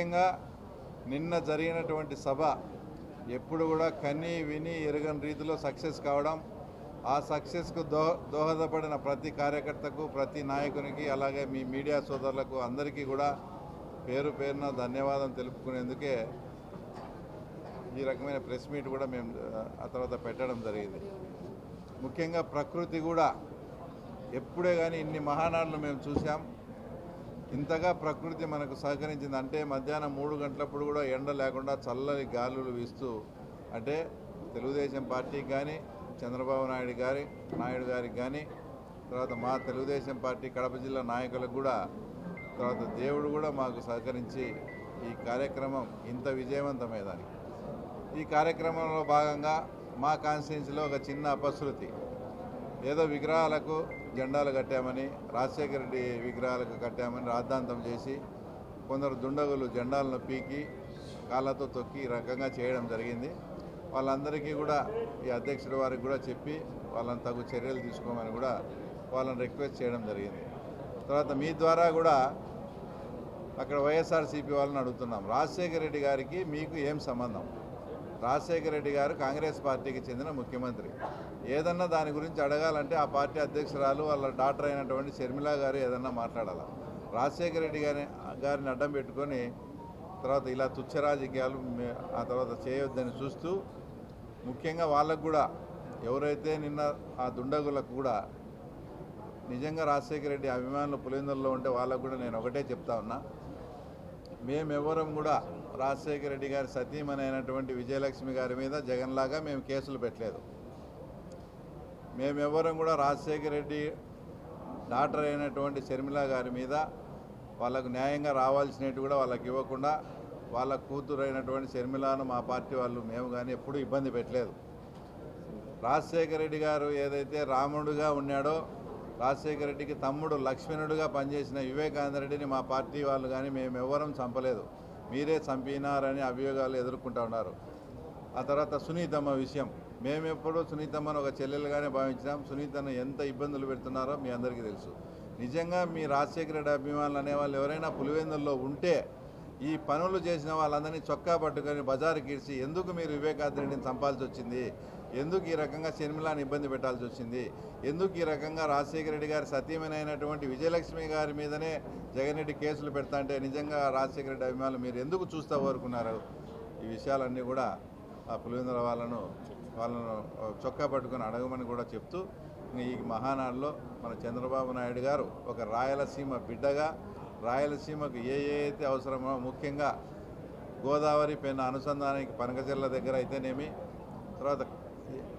ముఖ్యంగా నిన్న జరిగినటువంటి సభ ఎప్పుడు కూడా కని విని ఎరగని రీతిలో సక్సెస్ కావడం ఆ సక్సెస్కు దోహ దోహదపడిన ప్రతి కార్యకర్తకు ప్రతి నాయకునికి అలాగే మీ మీడియా సోదరులకు అందరికీ కూడా పేరు పేరున ధన్యవాదం తెలుపుకునేందుకే ఈ రకమైన ప్రెస్ మీట్ కూడా మేము ఆ, ఆ తర్వాత పెట్టడం జరిగింది. ముఖ్యంగా ప్రకృతి కూడా ఎప్పుడే కానీ ఇన్ని మహానాడులు మేము చూసాం ఇంతగా ప్రకృతి మనకు సహకరించింది. అంటే మధ్యాహ్నం మూడు గంటలప్పుడు కూడా ఎండ లేకుండా చల్లని గాలులు వీస్తూ అంటే తెలుగుదేశం పార్టీకి కానీ చంద్రబాబు నాయుడు గారి నాయుడు గారికి కానీ తర్వాత మా తెలుగుదేశం పార్టీ కడప జిల్లా నాయకులకు కూడా తర్వాత దేవుడు కూడా మాకు సహకరించి ఈ కార్యక్రమం ఇంత విజయవంతమయ్యేదానికి. ఈ కార్యక్రమంలో భాగంగా మా కాన్స్టిట్యున్సీలో ఒక చిన్న అపశృతి. ఏదో విగ్రహాలకు జెండాలు కట్టామని రాజశేఖర రెడ్డి విగ్రహాలకు కట్టామని రాద్ధాంతం చేసి కొందరు దుండగులు జెండాలను పీకి కాళ్ళతో తొక్కి రకంగా చేయడం జరిగింది. వాళ్ళందరికీ కూడా ఈ అధ్యక్షుడి వారికి కూడా చెప్పి వాళ్ళని తగు చర్యలు తీసుకోమని కూడా వాళ్ళని రిక్వెస్ట్ చేయడం జరిగింది. తర్వాత మీ ద్వారా కూడా అక్కడ వైఎస్ఆర్సీపీ వాళ్ళని అడుగుతున్నాం. రాజశేఖర రెడ్డి గారికి మీకు ఏం సంబంధం? రాజశేఖర రెడ్డి గారు కాంగ్రెస్ పార్టీకి చెందిన ముఖ్యమంత్రి. ఏదన్నా దాని గురించి అడగాలంటే ఆ పార్టీ అధ్యక్షురాలు వాళ్ళ డాక్టర్ అయినటువంటి షర్మిల గారు ఏదన్నా మాట్లాడాలి? రాజశేఖర రెడ్డి గారి గారిని అడ్డం పెట్టుకొని తర్వాత ఇలా తుచ్చ రాజకీయాలు ఆ తర్వాత చేయొద్దని చూస్తూ ముఖ్యంగా వాళ్ళకు కూడా ఎవరైతే నిన్న ఆ దుండగులకు కూడా నిజంగా రాజశేఖర రెడ్డి అభిమానులు పులిందల్లో ఉంటే వాళ్ళకు కూడా నేను ఒకటే చెప్తా ఉన్నా. మేమెవరం కూడా రాజశేఖర రెడ్డి గారి సతీమణి అయినటువంటి విజయలక్ష్మి గారి మీద జగన్లాగా మేము కేసులు పెట్టలేదు. మేమెవరం కూడా రాజశేఖర రెడ్డి డాక్టర్ అయినటువంటి షర్మిల గారి మీద వాళ్ళకు న్యాయంగా రావాల్సినట్టు కూడా వాళ్ళకి ఇవ్వకుండా వాళ్ళ కూతురు అయినటువంటి షర్మిలాను మా పార్టీ వాళ్ళు మేము కానీ ఎప్పుడూ ఇబ్బంది పెట్టలేదు. రాజశేఖర రెడ్డి గారు ఏదైతే రాముడుగా ఉన్నాడో రాజశేఖర రెడ్డికి తమ్ముడు లక్ష్మణుడుగా పనిచేసిన వివేకానంద రెడ్డిని మా పార్టీ వాళ్ళు కానీ మేము ఎవ్వరం చంపలేదు. మీరే చంపినారని అభియోగాలు ఎదుర్కొంటూ ఉన్నారు. ఆ తర్వాత సునీతమ్మ విషయం. మేము ఎప్పుడూ సునీతమ్మను ఒక చెల్లెలుగానే భావించినాం. సునీతను ఎంత ఇబ్బందులు పెడుతున్నారో మీ అందరికీ తెలుసు. నిజంగా మీ రాజశేఖర రెడ్డి అభిమానులు అనేవాళ్ళు ఎవరైనా పులివెందుల్లో ఉంటే ఈ పనులు చేసిన వాళ్ళందరినీ చొక్కా పట్టుకొని బజారు కీడ్చి ఎందుకు మీరు వివేకాందరెడ్డిని చంపాల్సి వచ్చింది? ఎందుకు ఈ రకంగా షర్మిలాని ఇబ్బంది పెట్టాల్సి వచ్చింది? ఎందుకు ఈ రకంగా రాజశేఖర రెడ్డి గారి సతీమైనటువంటి విజయలక్ష్మి గారి మీదనే జగన్ రెడ్డి కేసులు పెడతా అంటే నిజంగా రాజశేఖర రెడ్డి అభిమానులు మీరు ఎందుకు చూస్తూ కోరుకున్నారు ఈ విషయాలన్నీ కూడా ఆ పులివెందుల వాళ్ళను వాళ్ళను చొక్కా పట్టుకొని అడగమని కూడా చెప్తూ ఈ మహానాడులో మన చంద్రబాబు నాయుడు గారు ఒక రాయలసీమ బిడ్డగా రాయలసీమకు ఏ ఏ అయితే అవసరమో ముఖ్యంగా గోదావరి పెన్న అనుసంధానానికి పనకచెర్ల దగ్గర అయితేనేమి తర్వాత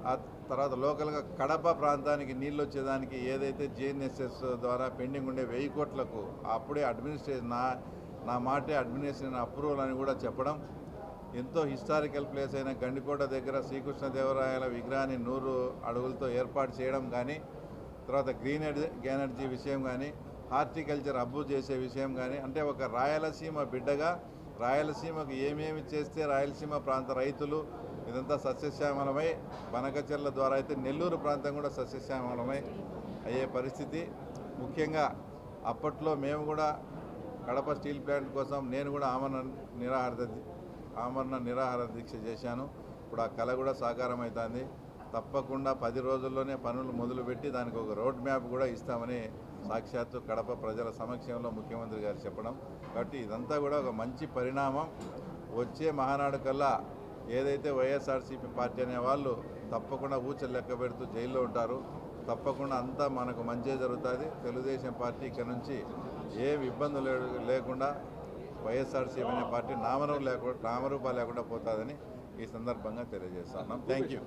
ఆ తర్వాత లోకల్గా కడప ప్రాంతానికి నీళ్ళు వచ్చేదానికి ఏదైతే జేఎన్ఎస్ఎస్ ద్వారా పెండింగ్ ఉండే వెయ్యి కోట్లకు అప్పుడే అడ్మినిస్ట్రేషన్ నా నా మాటే అడ్మినిస్ట్రేషన్ అప్రూవల్ అని కూడా చెప్పడం. ఎంతో హిస్టారికల్ ప్లేస్ అయిన గండికోట దగ్గర శ్రీకృష్ణదేవరాయల విగ్రహాన్ని నూరు అడుగులతో ఏర్పాటు చేయడం కానీ తర్వాత గ్రీన్ ఎనర్జీ ఎనర్జీ విషయం కానీ హార్టికల్చర్ అబ్బు చేసే విషయం కానీ అంటే ఒక రాయలసీమ బిడ్డగా రాయలసీమకు ఏమేమి చేస్తే రాయలసీమ ప్రాంత రైతులు ఇదంతా సస్యశ్యామలమై బనకచెర్ల ద్వారా అయితే నెల్లూరు ప్రాంతం కూడా సస్యశ్యామలమై అయ్యే పరిస్థితి. ముఖ్యంగా అప్పట్లో మేము కూడా కడప స్టీల్ ప్లాంట్ కోసం నేను కూడా ఆమరణ నిరాహార ఆమరణ నిరాహార దీక్ష చేశాను. ఇప్పుడు ఆ కళ కూడా సాకారం అవుతుంది తప్పకుండా పది రోజుల్లోనే పనులు మొదలుపెట్టి దానికి ఒక రోడ్ మ్యాప్ కూడా ఇస్తామని సాక్షాత్తు కడప ప్రజల సమక్షంలో ముఖ్యమంత్రి గారు చెప్పడం. కాబట్టి ఇదంతా కూడా ఒక మంచి పరిణామం. వచ్చే మహానాడు కల్లా ఏదైతే వైఎస్ఆర్సీపీ పార్టీ అనే వాళ్ళు తప్పకుండా ఊచలు లెక్క పెడుతూ జైల్లో ఉంటారు. తప్పకుండా అంతా మనకు మంచి జరుగుతుంది. తెలుగుదేశం పార్టీ ఇక్కడ నుంచి ఏమి ఇబ్బందులు లేకుండా వైఎస్ఆర్సీపీ అనే పార్టీ నామరూపం లేకుండా నామరూపాలు లేకుండా పోతుందని ఈ సందర్భంగా తెలియజేస్తున్నాం. Thank you.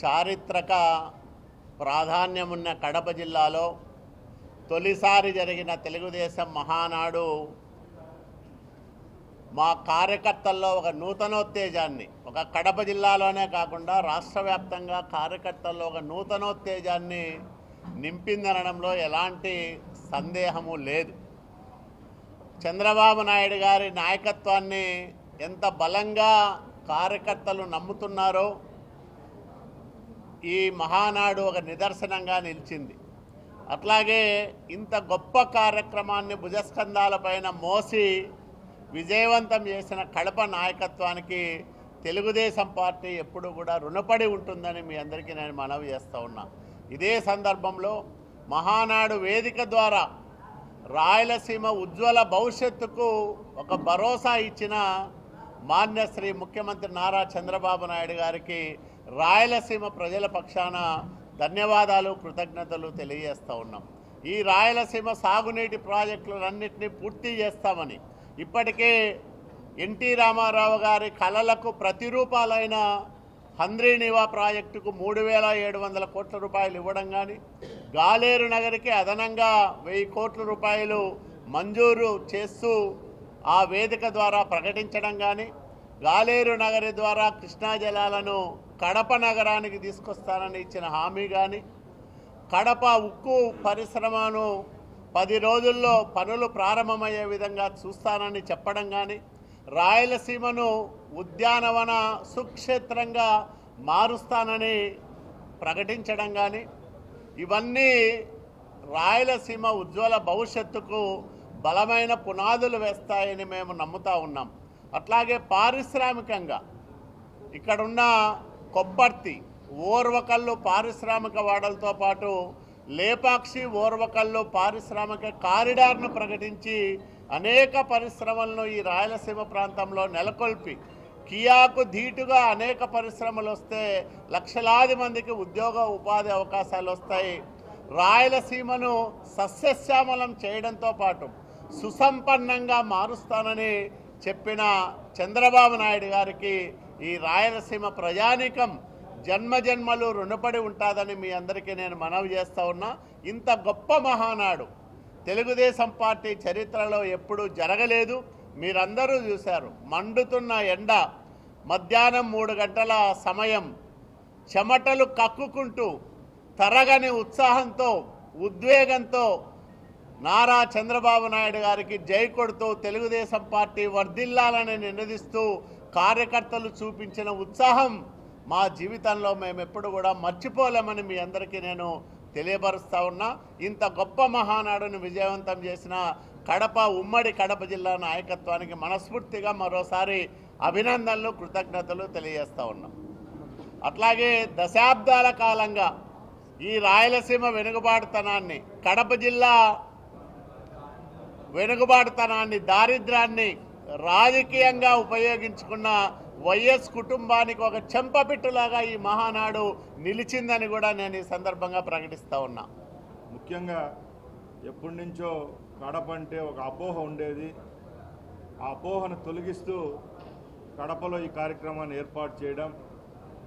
చారిత్రక ప్రాధాన్యమున్న కడప జిల్లాలో తొలిసారి జరిగిన తెలుగుదేశం మహానాడు మా కార్యకర్తల్లో ఒక నూతనోత్తేజాన్ని ఒక కడప జిల్లాలోనే కాకుండా రాష్ట్ర వ్యాప్తంగా కార్యకర్తల్లో ఒక నూతనోత్తేజాన్ని నింపిందనడంలో ఎలాంటి సందేహము లేదు. చంద్రబాబు నాయుడు గారి నాయకత్వాన్ని ఎంత బలంగా కార్యకర్తలు నమ్ముతున్నారో ఈ మహానాడు ఒక నిదర్శనంగా నిలిచింది. అట్లాగే ఇంత గొప్ప కార్యక్రమాన్ని భుజస్కంధాలపైన మోసి విజయవంతం చేసిన కడప నాయకత్వానికి తెలుగుదేశం పార్టీ ఎప్పుడు కూడా రుణపడి ఉంటుందని మీ అందరికీ నేను మనవి చేస్తూ ఉన్నా. ఇదే సందర్భంలో మహానాడు వేదిక ద్వారా రాయలసీమ ఉజ్వల భవిష్యత్తుకు ఒక భరోసా ఇచ్చిన మాన్య శ్రీ ముఖ్యమంత్రి నారా చంద్రబాబు నాయుడు గారికి రాయలసీమ ప్రజల పక్షాన ధన్యవాదాలు కృతజ్ఞతలు తెలియజేస్తూ ఉన్నాం. ఈ రాయలసీమ సాగునీటి ప్రాజెక్టులన్నింటినీ పూర్తి చేస్తామని. ఇప్పటికే ఎన్టీ రామారావు గారి కళలకు ప్రతిరూపాలైన హంద్రీనివా ప్రాజెక్టుకు మూడు వేల ఏడు వందల కోట్ల రూపాయలు ఇవ్వడం కానీ గాలేరు నగరికి అదనంగా వెయ్యి కోట్ల రూపాయలు మంజూరు చేస్తూ ఆ వేదిక ద్వారా ప్రకటించడం కానీ గాలేరు నగరి ద్వారా కృష్ణా జలాలను కడప నగరానికి తీసుకొస్తానని ఇచ్చిన హామీ కానీ కడప ఉక్కు పరిశ్రమను పది రోజుల్లో పనులు ప్రారంభమయ్యే విధంగా చూస్తానని చెప్పడం కానీ రాయలసీమను ఉద్యానవన సుక్షేత్రంగా మారుస్తానని ప్రకటించడం కానీ ఇవన్నీ రాయలసీమ ఉజ్వల భవిష్యత్తుకు బలమైన పునాదులు వేస్తాయని మేము నమ్ముతా ఉన్నాం. అట్లాగే పారిశ్రామికంగా ఇక్కడున్న కొబ్బర్తి ఓర్వకల్లు పారిశ్రామిక వాడలతో పాటు లేపాక్షి ఓర్వకల్లు పారిశ్రామిక కారిడార్ను ప్రకటించి అనేక పరిశ్రమలను ఈ రాయలసీమ ప్రాంతంలో నెలకొల్పి కియాకు ధీటుగా అనేక పరిశ్రమలు వస్తే లక్షలాది మందికి ఉద్యోగ ఉపాధి అవకాశాలు వస్తాయి. రాయలసీమను సస్యశ్యామలం చేయడంతో పాటు సుసంపన్నంగా మారుస్తానని చెప్పిన చంద్రబాబు నాయుడు గారికి ఈ రాయలసీమ ప్రజానీకం జన్మజన్మలు రుణపడి ఉంటుందని మీ అందరికీ నేను మనవి చేస్తా ఉన్నా. ఇంత గొప్ప మహానాడు తెలుగుదేశం పార్టీ చరిత్రలో ఎప్పుడూ జరగలేదు. మీరందరూ చూశారు. మండుతున్న ఎండ మధ్యాహ్నం మూడు గంటల సమయం చెమటలు కక్కుకుంటూ తరగని ఉత్సాహంతో ఉద్వేగంతో నారా చంద్రబాబు నాయుడు గారికి జై కొడుతూ తెలుగుదేశం పార్టీ వర్ధిల్లాలని నినదిస్తూ కార్యకర్తలు చూపించిన ఉత్సాహం మా జీవితంలో మేము ఎప్పుడు కూడా మర్చిపోలేమని మీ అందరికీ నేను తెలియపరుస్తూ ఉన్నా. ఇంత గొప్ప మహానాడును విజయవంతం చేసిన కడప ఉమ్మడి కడప జిల్లా నాయకత్వానికి మనస్ఫూర్తిగా మరోసారి అభినందనలు కృతజ్ఞతలు తెలియజేస్తూ ఉన్నాం. అట్లాగే దశాబ్దాల కాలంగా ఈ రాయలసీమ వెనుకబాటుతనాన్ని కడప జిల్లా వెనుకబాటుతనాన్ని దారిద్రాన్ని రాజకీయంగా ఉపయోగించుకున్న వైఎస్ కుటుంబానికి ఒక చెంపపిట్టులాగా ఈ మహానాడు నిలిచిందని కూడా నేను ఈ సందర్భంగా ప్రకటిస్తా ఉన్నా. ముఖ్యంగా ఎప్పటి నుంచో కడప అంటే ఒక అపోహ ఉండేది. ఆ అపోహను తొలగిస్తూ కడపలో ఈ కార్యక్రమాన్ని ఏర్పాటు చేయడం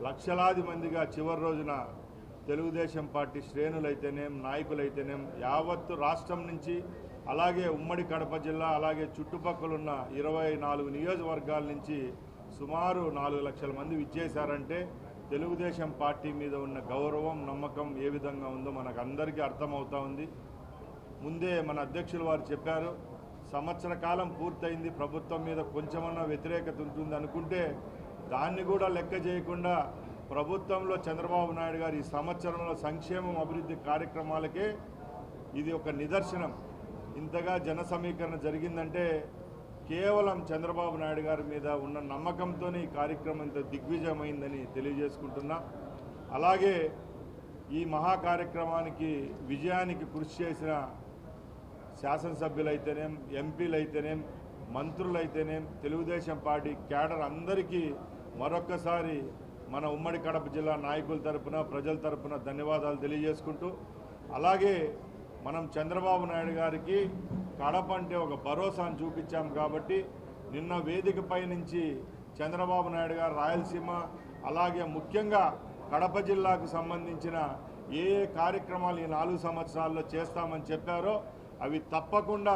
లక్షలాది మందిగా చివరి రోజున తెలుగుదేశం పార్టీ శ్రేణులైతేనేం నాయకులైతేనేం యావత్తు రాష్ట్రం నుంచి అలాగే ఉమ్మడి కడప జిల్లా అలాగే చుట్టుపక్కల ఉన్న ఇరవై నాలుగు నియోజకవర్గాల నుంచి సుమారు నాలుగు లక్షల మంది విచ్చేశారంటే తెలుగుదేశం పార్టీ మీద ఉన్న గౌరవం నమ్మకం ఏ విధంగా ఉందో మనకు అందరికీ అర్థమవుతా ఉంది. ముందే మన అధ్యక్షులు వారు చెప్పారు సంవత్సర కాలం పూర్తయింది ప్రభుత్వం మీద కొంచెమన్నా వ్యతిరేకత ఉంటుంది అనుకుంటే దాన్ని కూడా లెక్క చేయకుండా ప్రభుత్వంలో చంద్రబాబు నాయుడు గారు ఈ సంవత్సరంలో సంక్షేమం అభివృద్ధి కార్యక్రమాలకే ఇది ఒక నిదర్శనం. ఇంతగా జన సమీకరణ జరిగిందంటే కేవలం చంద్రబాబు నాయుడు గారి మీద ఉన్న నమ్మకంతో ఈ కార్యక్రమం ఇంత దిగ్విజయమైందని తెలియజేసుకుంటున్నా. అలాగే ఈ మహా కార్యక్రమానికి విజయానికి కృషి చేసిన శాసనసభ్యులైతేనేం ఎంపీలైతేనేం మంత్రులైతేనేం తెలుగుదేశం పార్టీ క్యాడర్ అందరికీ మరొక్కసారి మన ఉమ్మడి కడప జిల్లా నాయకుల తరపున ప్రజల తరపున ధన్యవాదాలు తెలియజేసుకుంటూ అలాగే మనం చంద్రబాబు నాయుడు గారికి కడప అంటే ఒక భరోసాను చూపించాం కాబట్టి నిన్న వేదికపై నుంచి చంద్రబాబు నాయుడు గారు రాయలసీమ అలాగే ముఖ్యంగా కడప జిల్లాకు సంబంధించిన ఏ ఏ కార్యక్రమాలు ఈ నాలుగు సంవత్సరాల్లో చేస్తామని చెప్పారో అవి తప్పకుండా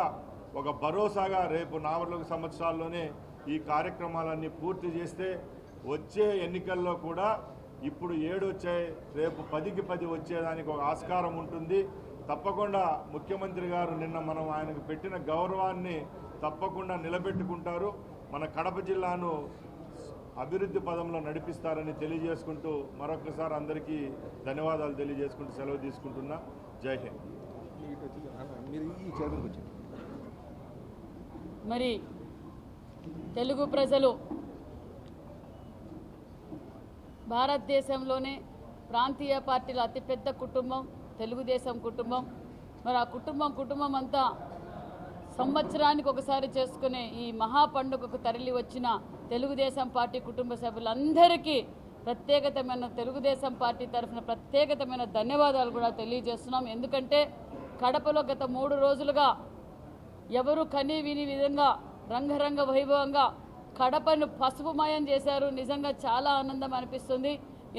ఒక భరోసాగా రేపు నాలుగు సంవత్సరాల్లోనే ఈ కార్యక్రమాలన్నీ పూర్తి చేస్తే వచ్చే ఎన్నికల్లో కూడా ఇప్పుడు ఏడు వచ్చాయి రేపు పదికి పది వచ్చేదానికి ఒక ఆస్కారం ఉంటుంది. తప్పకుండా ముఖ్యమంత్రి గారు నిన్న మనం ఆయనకు పెట్టిన గౌరవాన్ని తప్పకుండా నిలబెట్టుకుంటారు. మన కడప జిల్లాను అభివృద్ధి పదంలో నడిపిస్తారని తెలియజేసుకుంటూ మరొకసారి అందరికీ ధన్యవాదాలు తెలియజేసుకుంటూ సెలవు తీసుకుంటున్నా. జై హింద్. మీరు తెలుగు ప్రజలు భారతదేశంలోనే ప్రాంతీయ పార్టీల అతిపెద్ద కుటుంబం. తెలుగుదేశం కుటుంబం. మరి ఆ కుటుంబం కుటుంబం అంతా సంవత్సరానికి ఒకసారి చేసుకునే ఈ మహా పండుగకు తరలి వచ్చిన తెలుగుదేశం పార్టీ కుటుంబ సభ్యులందరికీ ప్రత్యేకతమైన తెలుగుదేశం పార్టీ తరఫున ప్రత్యేకతమైన ధన్యవాదాలు కూడా తెలియజేస్తున్నాం. ఎందుకంటే కడపలో గత మూడు రోజులుగా ఎవరు కని విని విధంగా రంగరంగ వైభవంగా కడపను పసుపుమయం చేశారు. నిజంగా చాలా ఆనందం అనిపిస్తుంది.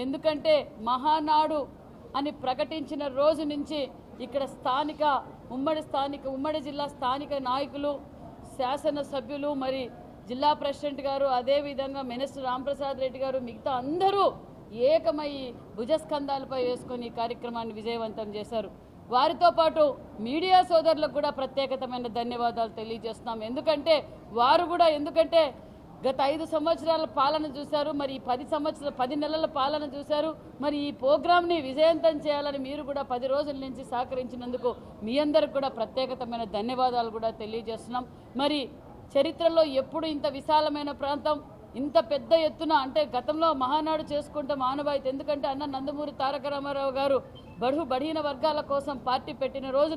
ఎందుకంటే మహానాడు అని ప్రకటించిన రోజు నుంచి ఇక్కడ స్థానిక ఉమ్మడి స్థానిక ఉమ్మడి జిల్లా స్థానిక నాయకులు శాసనసభ్యులు మరి జిల్లా ప్రెసిడెంట్ గారు అదేవిధంగా మినిస్టర్ రాంప్రసాద్ రెడ్డి గారు మిగతా అందరూ ఏకమై భుజస్కంధాలపై వేసుకొని ఈ కార్యక్రమాన్ని విజయవంతం చేశారు. వారితో పాటు మీడియా సోదరులకు కూడా ప్రత్యేకతమైన ధన్యవాదాలు తెలియజేస్తున్నాం. ఎందుకంటే వారు కూడా ఎందుకంటే గత ఐదు సంవత్సరాల పాలన చూశారు మరి ఈ పది సంవత్సరాల పది నెలల పాలన చూశారు మరి ఈ ప్రోగ్రామ్ని విజయవంతం చేయాలని మీరు కూడా పది రోజుల నుంచి సహకరించినందుకు మీ అందరికి కూడా ప్రత్యేకతమైన ధన్యవాదాలు కూడా తెలియజేస్తున్నాం. మరి చరిత్రలో ఎప్పుడు ఇంత విశాలమైన ప్రాంతం ఇంత పెద్ద ఎత్తున అంటే గతంలో మహానాడు చేసుకుంటే మానవాయితీ ఎందుకంటే అన్న నందమూరి తారక రామారావు గారు బడుగు బడిన వర్గాల కోసం పార్టీ పెట్టిన రోజు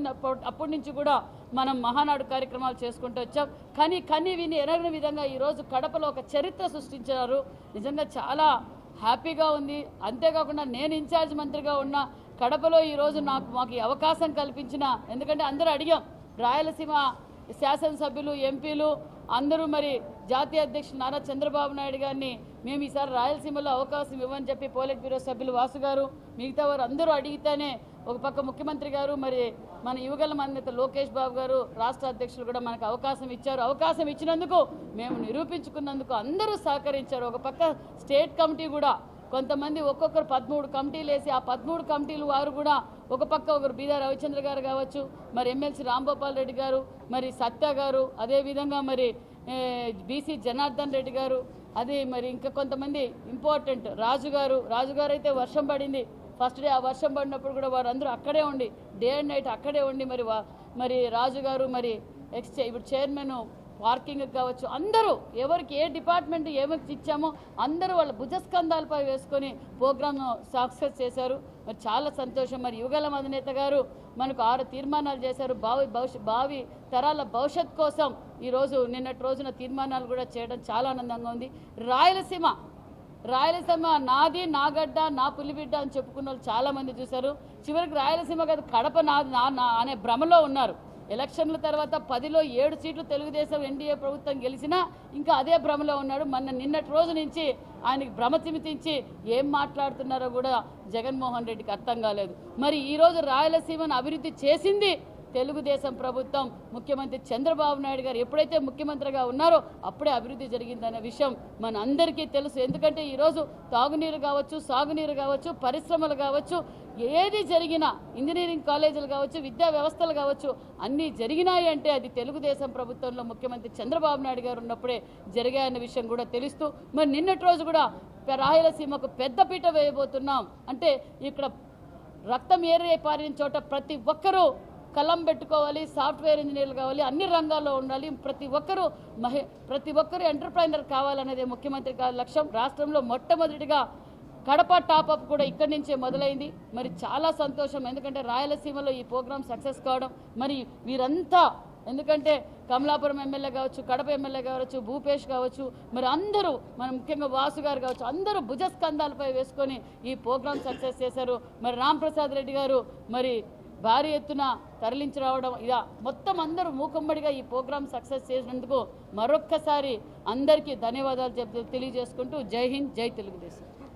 అప్పటి నుంచి కూడా మనం మహానాడు కార్యక్రమాలు చేసుకుంటూ వచ్చాం. కానీ కని విని ఎరగని విధంగా ఈరోజు కడపలో ఒక చరిత్ర సృష్టించారు. నిజంగా చాలా హ్యాపీగా ఉంది. అంతేకాకుండా నేను ఇన్ఛార్జ్ మంత్రిగా ఉన్న కడపలో ఈరోజు నాకు మాకు అవకాశం కల్పించిన ఎందుకంటే అందరూ అడిగాం. రాయలసీమ శాసనసభ్యులు ఎంపీలు అందరూ మరి జాతీయ అధ్యక్షుడు నారా చంద్రబాబు నాయుడు గారిని మేము ఈసారి రాయలసీమలో అవకాశం ఇవ్వని చెప్పి పోలిట్ బ్యూరో సభ్యులు వాసు గారు మిగతా వారు అందరూ అడిగితేనే ఒక పక్క ముఖ్యమంత్రి గారు మరి మన యువగల మందిత లోకేష్ బాబు గారు రాష్ట్ర అధ్యక్షులు కూడా మనకు అవకాశం ఇచ్చారు. అవకాశం ఇచ్చినందుకు మేము నిరూపించుకున్నందుకు అందరూ సహకరించారు. ఒక పక్క స్టేట్ కమిటీ కూడా కొంతమంది ఒక్కొక్కరు పదమూడు కమిటీలు వేసి ఆ పదమూడు కమిటీలు వారు కూడా ఒక పక్క ఒకరు బీదా రవిచంద్ర గారు కావచ్చు మరి ఎమ్మెల్సీ రాంగోపాల్ రెడ్డి గారు మరి సత్య గారు అదేవిధంగా మరి బీసీ జనార్దన్ రెడ్డి గారు అది మరి ఇంకా కొంతమంది ఇంపార్టెంట్ రాజుగారు రాజుగారు అయితే వర్షం పడింది. ఫస్ట్ డే ఆ వర్షం పడినప్పుడు కూడా వారందరూ అక్కడే ఉండి డే అండ్ నైట్ అక్కడే ఉండి మరి వా- మరి రాజుగారు మరి ఎక్స్ ఇప్పుడు చైర్మన్ పార్కింగ్ కావచ్చు అందరూ ఎవరికి ఏ డిపార్ట్మెంట్ ఏమకి ఇచ్చామో అందరూ వాళ్ళ భుజస్కంధాలపై వేసుకొని ప్రోగ్రామ్ను సక్సెస్ చేశారు. మరి చాలా సంతోషం. మరి యుగల అధినేత గారు మనకు ఆరు తీర్మానాలు చేశారు. భావి భవిష్య భావి తరాల భవిష్యత్ కోసం ఈరోజు నిన్నటి రోజున తీర్మానాలు కూడా చేయడం చాలా ఆనందంగా ఉంది. రాయలసీమ రాయలసీమ నాది నాగడ్డ నా పులిబిడ్డ అని చెప్పుకున్న వాళ్ళు చాలామంది చూశారు. చివరికి రాయలసీమ కదా కడప నాది నా నా అనే భ్రమలో ఉన్నారు. ఎలక్షన్ల తర్వాత పదిలో ఏడు సీట్లు తెలుగుదేశం ఎన్డీఏ ప్రభుత్వం గెలిచినా ఇంకా అదే భ్రమలో ఉన్నాడు. మొన్న నిన్నటి రోజు నుంచి ఆయనకి భ్రమ చిమితించి ఏం మాట్లాడుతున్నారో కూడా జగన్మోహన్ రెడ్డికి అర్థం కాలేదు. మరి ఈరోజు రాయలసీమను అభివృద్ధి చేసింది తెలుగుదేశం ప్రభుత్వం ముఖ్యమంత్రి చంద్రబాబు నాయుడు గారు ఎప్పుడైతే ముఖ్యమంత్రిగా ఉన్నారో అప్పుడే అభివృద్ధి జరిగిందనే విషయం మన అందరికీ తెలుసు. ఎందుకంటే ఈరోజు తాగునీరు కావచ్చు సాగునీరు కావచ్చు పరిశ్రమలు కావచ్చు ఏది జరిగినా ఇంజనీరింగ్ కాలేజీలు కావచ్చు విద్యా వ్యవస్థలు కావచ్చు అన్నీ జరిగినాయి అంటే అది తెలుగుదేశం ప్రభుత్వంలో ముఖ్యమంత్రి చంద్రబాబు నాయుడు గారు ఉన్నప్పుడే జరిగాయన్న విషయం కూడా తెలుస్తూ మరి నిన్నటి రోజు కూడా రాయలసీమకు పెద్దపీట వేయబోతున్నాం. అంటే ఇక్కడ రక్తం ఏరే పారిన చోట ప్రతి ఒక్కరూ కలం పెట్టుకోవాలి సాఫ్ట్వేర్ ఇంజనీర్లు కావాలి అన్ని రంగాల్లో ఉండాలి. ప్రతి ఒక్కరూ మహి ప్రతి ఒక్కరూ ఎంటర్ప్రైనర్ కావాలనేదే ముఖ్యమంత్రి గారి లక్ష్యం. రాష్ట్రంలో మొట్టమొదటిగా కడప టాపప్ కూడా ఇక్కడి నుంచే మొదలైంది. మరి చాలా సంతోషం. ఎందుకంటే రాయలసీమలో ఈ ప్రోగ్రాం సక్సెస్ కావడం మరి వీరంతా ఎందుకంటే కమలాపురం ఎమ్మెల్యే కావచ్చు కడప ఎమ్మెల్యే కావచ్చు భూపేష్ కావచ్చు మరి అందరూ మన ముఖ్యంగా వాసు గారు కావచ్చు అందరూ భుజస్కంధాలపై వేసుకొని ఈ ప్రోగ్రాం సక్సెస్ చేశారు. మరి రామ్ రెడ్డి గారు మరి భారీ ఎత్తున తరలించి రావడం ఇలా మొత్తం అందరూ మూకమ్మడిగా ఈ ప్రోగ్రాం సక్సెస్ చేసినందుకు మరొక్కసారి అందరికీ ధన్యవాదాలు చెప్ తెలియజేసుకుంటూ జై హింద్ జై తెలుగుదేశం.